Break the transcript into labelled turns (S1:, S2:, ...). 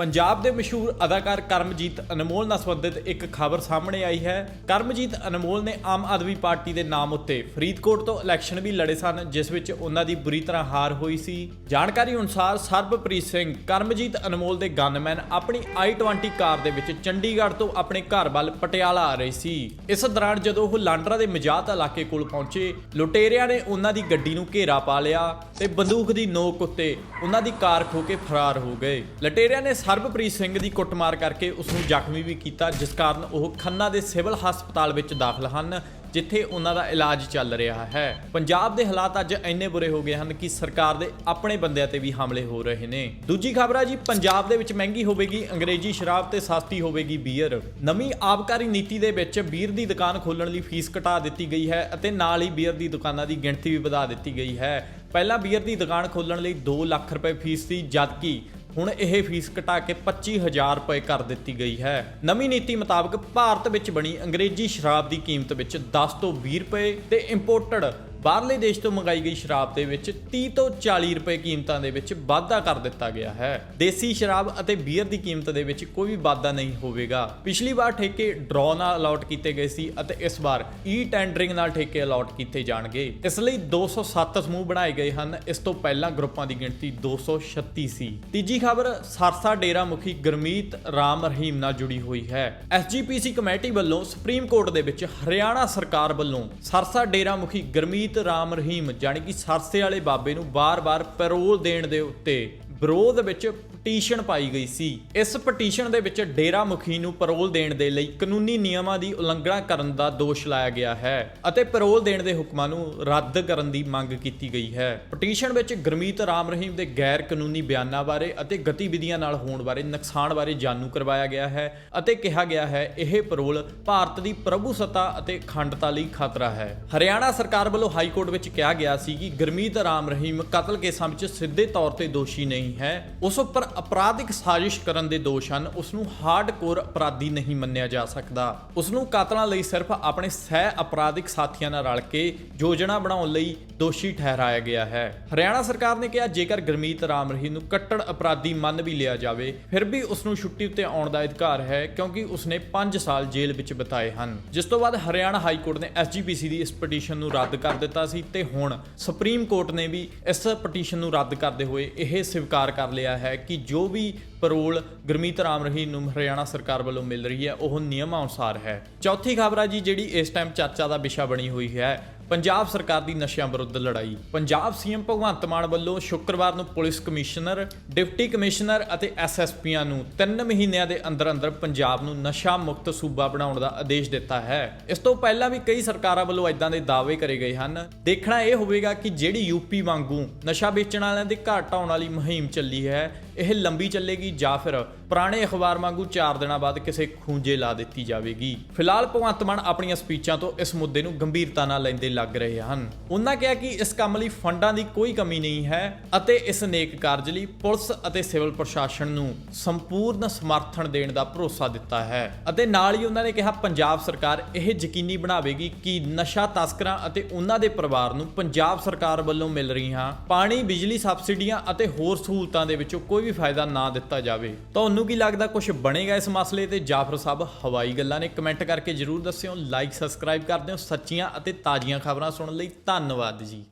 S1: ਪੰਜਾਬ ਦੇ ਮਸ਼ਹੂਰ ਅਦਾਕਾਰ ਕਰਮਜੀਤ ਅਨਮੋਲ ਨਾਲ ਸੰਬੰਧਿਤ ਇੱਕ ਖਬਰ ਸਾਹਮਣੇ ਆਈ ਹੈ। ਕਰਮਜੀਤ ਅਨਮੋਲ ਨੇ ਆਮ ਆਦਮੀ ਪਾਰਟੀ ਦੇ ਨਾਮ ਉੱਤੇ ਫਰੀਦਕੋਟ ਤੋਂ ਇਲੈਕਸ਼ਨ ਵੀ ਲੜੇ ਸਨ, ਜਿਸ ਵਿੱਚ ਉਹਨਾਂ ਦੀ ਬੁਰੀ ਤਰ੍ਹਾਂ ਹਾਰ ਹੋਈ ਸੀ। ਜਾਣਕਾਰੀ ਅਨੁਸਾਰ ਸਰਬਪ੍ਰੀਤ ਸਿੰਘ ਕਰਮਜੀਤ ਅਨਮੋਲ ਦੇ ਗਨਮੈਨ ਆਪਣੀ i20 ਕਾਰ ਦੇ ਵਿੱਚ ਚੰਡੀਗੜ੍ਹ ਤੋਂ ਆਪਣੇ ਘਰ ਵੱਲ ਪਟਿਆਲਾ ਆ ਰਹੀ ਸੀ। ਇਸ ਦੌਰਾਨ ਜਦੋਂ ਉਹ ਲਾਂਡਰਾ ਦੇ ਮਜਾਤ ਇਲਾਕੇ ਕੋਲ ਪਹੁੰਚੇ, ਲੁਟੇਰਿਆਂ ਨੇ ਉਹਨਾਂ ਦੀ ਗੱਡੀ ਨੂੰ ਘੇਰਾ ਪਾ ਲਿਆ ਤੇ ਬੰਦੂਕ ਦੀ ਨੋਕ ਉੱਤੇ ਉਹਨਾਂ ਦੀ ਕਾਰ ਖੋ ਕੇ ਫਰਾਰ ਹੋ ਗਏ। ਲੁਟੇਰਿਆਂ ਨੇ ਸਰਬਪ੍ਰੀਤ ਸਿੰਘ ਦੀ ਕੁੱਟਮਾਰ ਕਰਕੇ ਉਸ ਨੂੰ ਜ਼ਖਮੀ ਵੀ ਕੀਤਾ, ਜਿਸ ਕਾਰਨ ਉਹ ਖੰਨਾ ਦੇ ਸਿਵਲ ਹਸਪਤਾਲ ਵਿੱਚ ਦਾਖਲ ਹਨ, ਜਿੱਥੇ ਉਹਨਾਂ ਦਾ ਇਲਾਜ ਚੱਲ ਰਿਹਾ ਹੈ। ਪੰਜਾਬ ਦੇ ਹਾਲਾਤ ਅੱਜ ਇੰਨੇ ਬੁਰੇ ਹੋ ਗਏ ਹਨ ਕਿ ਸਰਕਾਰ ਦੇ ਆਪਣੇ ਬੰਦਿਆਂ ਤੇ ਵੀ ਹਮਲੇ ਹੋ ਰਹੇ ਨੇ। ਦੂਜੀ ਖਬਰ ਆ ਜੀ, ਪੰਜਾਬ ਦੇ ਵਿੱਚ ਮਹਿੰਗੀ ਹੋਵੇਗੀ ਅੰਗਰੇਜ਼ੀ ਸ਼ਰਾਬ ਤੇ ਸਸਤੀ ਹੋਵੇਗੀ ਬੀਅਰ। ਨਵੀਂ ਆਬਕਾਰੀ ਨੀਤੀ ਦੇ ਵਿੱਚ ਬੀਅਰ ਦੀ ਦੁਕਾਨ ਖੋਲਣ ਲਈ ਫੀਸ ਘਟਾ ਦਿੱਤੀ ਗਈ ਹੈ ਅਤੇ ਨਾਲ ਹੀ ਬੀਅਰ ਦੀ ਦੁਕਾਨਾਂ ਦੀ ਗਿਣਤੀ ਵੀ ਵਧਾ ਦਿੱਤੀ ਗਈ ਹੈ। ਪਹਿਲਾਂ ਬੀਅਰ ਦੀ ਦੁਕਾਨ ਖੋਲਣ ਲਈ 2 ਲੱਖ ਰੁਪਏ ਫੀਸ ਸੀ, ਜਦਕਿ ਹੁਣ ਇਹ ਫੀਸ ਘਟਾ ਕੇ 25000 ਰੁਪਏ ਕਰ ਦਿੱਤੀ ਗਈ ਹੈ। ਨਵੀਂ ਨੀਤੀ ਮੁਤਾਬਕ ਭਾਰਤ ਵਿੱਚ ਬਣੀ ਅੰਗਰੇਜ਼ੀ ਸ਼ਰਾਬ ਦੀ ਕੀਮਤ ਵਿੱਚ 10 ਤੋਂ 20 ਰੁਪਏ ਤੇ ਇੰਪੋਰਟਡ ਬਾਹਰਲੇ ਦੇਸ਼ ਤੋਂ ਮੰਗਾਈ ਗਈ ਸ਼ਰਾਬ ਦੇ ਵਿੱਚ 30 ਤੋਂ 40 ਰੁਪਏ ਕੀਮਤਾਂ ਦੇ ਵਿੱਚ ਵਾਧਾ ਕਰ ਦਿੱਤਾ ਗਿਆ ਹੈ। ਦੇਸੀ ਸ਼ਰਾਬ ਅਤੇ ਬੀਅਰ ਦੀ ਕੀਮਤ ਦੇ ਵਿੱਚ ਕੋਈ ਵੀ ਵਾਧਾ ਨਹੀਂ ਹੋਵੇਗਾ। ਪਿਛਲੀ ਵਾਰ ਠੇਕੇ ਡਰਾਅ ਨਾਲ ਅਲਾਟ ਕੀਤੇ ਗਏ ਸੀ ਅਤੇ ਇਸ ਵਾਰ ਈ ਟੈਂਡਰਿੰਗ ਨਾਲ ਠੇਕੇ ਅਲਾਟ ਕੀਤੇ ਜਾਣਗੇ। ਇਸ ਲਈ 207 ਸਮੂਹ ਬਣਾਏ ਗਏ ਹਨ। ਇਸ ਤੋਂ ਪਹਿਲਾਂ ਗਰੁੱਪਾਂ ਦੀ ਗਿਣਤੀ 236 ਸੀ ਤੀਜੀ ਖਬਰ, ਸਰਸਾ ਡੇਰਾ ਮੁਖੀ ਗਰਮੀਤ ਰਾਮ ਰਹੀਮ ਨਾਲ ਜੁੜੀ ਹੋਈ ਹੈ। ਐਸਜੀਪੀਸੀ ਕਮੇਟੀ ਵੱਲੋਂ ਸੁਪਰੀਮ ਕੋਰਟ ਦੇ ਵਿੱਚ ਹਰਿਆਣਾ ਸਰਕਾਰ ਵੱਲੋਂ ਸਰਸਾ ਡੇਰਾ ਮੁਖੀ ਗਰਮੀਤ ਰਾਮ ਰਹੀਮ ਜਾਣੀ ਕਿ ਸਰਸੇ ਵਾਲੇ ਬਾਬੇ ਨੂੰ ਬਾਰ-ਬਾਰ ਪੈਰੋਲ ਦੇਣ ਦੇ ਉੱਤੇ ਵਿਰੋਧ ਵਿੱਚ ਪਟੀਸ਼ਨ ਪਾਈ ਗਈ ਸੀ। ਇਸ ਪਟੀਸ਼ਨ ਦੇ ਵਿੱਚ ਡੇਰਾ ਮੁਖੀ ਨੂੰ ਪੈਰੋਲ ਦੇਣ ਦੇ ਲਈ ਕਾਨੂੰਨੀ ਨਿਯਮਾਂ ਦੀ ਉਲੰਘਣਾ ਕਰਨ ਦਾ ਦੋਸ਼ ਲਾਇਆ ਗਿਆ ਹੈ ਅਤੇ ਪੈਰੋਲ ਦੇਣ ਦੇ ਹੁਕਮਾਂ ਨੂੰ ਰੱਦ ਕਰਨ ਦੀ ਮੰਗ ਕੀਤੀ ਗਈ ਹੈ। ਪਟੀਸ਼ਨ ਵਿੱਚ ਗੁਰਮੀਤ ਰਾਮ ਰਹੀਮ ਦੇ ਗੈਰ ਕਾਨੂੰਨੀ ਬਿਆਨਾਂ ਬਾਰੇ ਅਤੇ ਗਤੀਵਿਧੀਆਂ ਨਾਲ ਹੋਣ ਬਾਰੇ ਨੁਕਸਾਨ ਬਾਰੇ ਜਾਣੂ ਕਰਵਾਇਆ ਗਿਆ ਹੈ ਅਤੇ ਕਿਹਾ ਗਿਆ ਹੈ, ਇਹ ਪੈਰੋਲ ਭਾਰਤ ਦੀ ਪ੍ਰਭੂਸੱਤਾ ਅਤੇ ਅਖੰਡਤਾ ਲਈ ਖਤਰਾ ਹੈ। ਹਰਿਆਣਾ ਸਰਕਾਰ ਵੱਲੋਂ ਹਾਈ ਕੋਰਟ ਵਿੱਚ ਕਿਹਾ ਗਿਆ ਸੀ ਕਿ ਗੁਰਮੀਤ ਰਾਮ ਰਹੀਮ ਕਤਲ ਕੇਸਾਂ ਵਿੱਚ ਸਿੱਧੇ ਤੌਰ ਤੇ ਦੋਸ਼ੀ ਨਹੀਂ ਹੈ। ਉਸ ਉੱਪਰ ਅਪਰਾਧਿਕ ਸਾਜ਼ਿਸ਼ ਕਰਨ ਦੇ ਦੋਸ਼ ਹਨ। ਉਸ ਨੂੰ ਹਾਰਡਕੋਰ ਅਪਰਾਧੀ ਨਹੀਂ ਮੰਨਿਆ ਜਾ ਸਕਦਾ। ਉਸ ਨੂੰ ਕਾਤਲਾਂ ਲਈ ਸਿਰਫ ਆਪਣੇ ਸਹਿ ਅਪਰਾਧਿਕ ਸਾਥੀਆਂ ਨਾਲ ਰਲ ਕੇ ਯੋਜਨਾ ਬਣਾਉਣ ਲਈ ਦੋਸ਼ੀ ਠਹਿਰਾਇਆ ਗਿਆ ਹੈ। ਹਰਿਆਣਾ ਸਰਕਾਰ ਨੇ ਕਿਹਾ, ਜੇਕਰ ਗੁਰਮੀਤ ਰਾਮ ਰਹੀਮ ਨੂੰ ਕੱਟੜ ਅਪਰਾਧੀ ਮੰਨ ਵੀ ਲਿਆ ਜਾਵੇ, ਫਿਰ ਵੀ ਉਸ ਨੂੰ ਛੁੱਟੀ ਉੱਤੇ ਆਉਣ ਦਾ ਅਧਿਕਾਰ ਹੈ, ਕਿਉਂਕਿ ਉਸਨੇ 5 ਸਾਲ ਜੇਲ੍ਹ ਵਿੱਚ ਬਿਤਾਏ ਹਨ। ਜਿਸ ਤੋਂ ਬਾਅਦ ਹਰਿਆਣਾ ਹਾਈ ਕੋਰਟ ਨੇ ਐਸਜੀਪੀਸੀ ਦੀ ਇਸ ਪਟੀਸ਼ਨ ਨੂੰ ਰੱਦ ਕਰ ਦਿੱਤਾ ਸੀ ਤੇ ਹੁਣ ਸੁਪਰੀਮ ਕੋਰਟ ਨੇ ਵੀ ਇਸ ਪਟੀਸ਼ਨ ਨੂੰ ਰੱਦ ਕਰਦੇ ਹੋਏ ਇਹ ਸਵੀਕਾਰ ਕਰ ਲਿਆ ਹੈ ਕਿ ਜੋ ਵੀ ਪਰੋਲ ਗੁਰਮੀਤ ਰਾਮ ਰਹੀਮ ਨੂੰ ਹਰਿਆਣਾ ਸਰਕਾਰ ਵੱਲੋਂ ਮਿਲ ਰਹੀ ਹੈ, ਉਹ ਨਿਯਮਾਂ ਅਨੁਸਾਰ ਹੈ। ਚੌਥੀ ਖਬਰ ਆ ਜੀ, ਜਿਹੜੀ ਇਸ ਟਾਈਮ ਚਰਚਾ ਦਾ ਵਿਸ਼ਾ ਬਣੀ ਹੋਈ ਹੈ ਪੰਜਾਬ ਸਰਕਾਰ ਦੀ ਨਸ਼ਿਆਂ ਵਿਰੁੱਧ ਲੜਾਈ। ਪੰਜਾਬ ਸੀਐਮ ਭਗਵੰਤ ਮਾਨ ਵੱਲੋਂ ਸ਼ੁੱਕਰਵਾਰ ਨੂੰ ਪੁਲਿਸ ਕਮਿਸ਼ਨਰ, ਡਿਪਟੀ ਕਮਿਸ਼ਨਰ ਅਤੇ ਐਸਐਸਪੀਆਂ ਨੂੰ 3 ਮਹੀਨਿਆਂ ਦੇ ਅੰਦਰ ਅੰਦਰ ਪੰਜਾਬ ਨੂੰ ਨਸ਼ਾ ਮੁਕਤ ਸੂਬਾ ਬਣਾਉਣ ਦਾ ਆਦੇਸ਼ ਦਿੱਤਾ ਹੈ। ਇਸ ਤੋਂ ਪਹਿਲਾਂ ਵੀ ਕਈ ਸਰਕਾਰਾਂ ਵੱਲੋਂ ਇਦਾਂ ਦੇ ਦਾਅਵੇ ਕਰੇ ਗਏ ਹਨ। ਦੇਖਣਾ ਇਹ ਹੋਵੇਗਾ ਕਿ ਜਿਹੜੀ ਯੂਪੀ ਵਾਂਗੂ ਨਸ਼ਾ ਵੇਚਣ ਵਾਲਿਆਂ ਦੇ ਘਰ ਢਾਉਣ ਵਾਲੀ ਮੁਹਿੰਮ ਚੱਲੀ ਹੈ, ਇਹ ਲੰਬੀ ਚੱਲੇਗੀ ਜਾਂ ਫਿਰ ਪੁਰਾਣੇ ਅਖਬਾਰ ਵਾਂਗੂ 4 ਦਿਨਾਂ ਬਾਅਦ ਕਿਸੇ ਖੂੰਜੇ ਲਾ ਦਿੱਤੀ ਜਾਵੇਗੀ। ਫਿਲਹਾਲ ਭਗਵੰਤ ਮਾਨ ਆਪਣੀਆਂ ਸਪੀਚਾਂ ਤੋਂ ਇਸ ਮੁੱਦੇ ਨੂੰ ਗੰਭੀਰਤਾ ਨਾਲ ਲੈਂਦੇ ਲੱਗ ਰਹੇ ਹਨ। ਉਹਨਾਂ ਕਿਹਾ ਕਿ ਇਸ ਕੰਮ ਲਈ ਫੰਡਾਂ ਦੀ ਕੋਈ ਕਮੀ ਨਹੀਂ ਹੈ ਅਤੇ ਇਸ ਨੇਕ ਕਾਰਜ ਲਈ ਪੁਲਿਸ ਅਤੇ ਸਿਵਲ ਪ੍ਰਸ਼ਾਸਨ ਨੂੰ ਸੰਪੂਰਨ ਸਮਰਥਨ ਦੇਣ ਦਾ ਭਰੋਸਾ ਦਿੱਤਾ ਹੈ ਅਤੇ ਨਾਲ ਹੀ ਉਹਨਾਂ ਨੇ ਕਿਹਾ, ਪੰਜਾਬ ਸਰਕਾਰ ਇਹ ਯਕੀਨੀ ਬਣਾਵੇਗੀ ਕਿ ਨਸ਼ਾ ਤਸਕਰਾਂ ਅਤੇ ਉਹਨਾਂ ਦੇ ਪਰਿਵਾਰ ਨੂੰ ਪੰਜਾਬ ਸਰਕਾਰ ਵੱਲੋਂ ਮਿਲ ਰਹੀਆਂ ਪਾਣੀ, ਬਿਜਲੀ ਸਬਸਿਡੀਆਂ ਅਤੇ ਹੋਰ ਸਹੂਲਤਾਂ ਦੇ ਵਿੱਚੋਂ ਕੋਈ ਵੀ ਫਾਇਦਾ ਨਾ ਦਿੱਤਾ ਜਾਵੇ। ਤੁਹਾਨੂੰ ਕੀ ਲੱਗਦਾ ਕੁਝ ਬਣੇਗਾ ਇਸ ਮਸਲੇ ਤੇ? ਜਾਫਰ ਸਾਹਿਬ, ਹਵਾਈ ਗੱਲਾਂ ਨੇ ਕਮੈਂਟ ਕਰਕੇ ਜਰੂਰ ਦੱਸਿਓ ਲਾਈਕ ਸਬਸਕ੍ਰਾਈਬ ਕਰ ਦਿਓ, ਸੱਚੀਆਂ ਅਤੇ ਤਾਜ਼ੀਆਂ ਖਬਰਾਂ ਸੁਣਨ ਲਈ ਧੰਨਵਾਦ ਜੀ।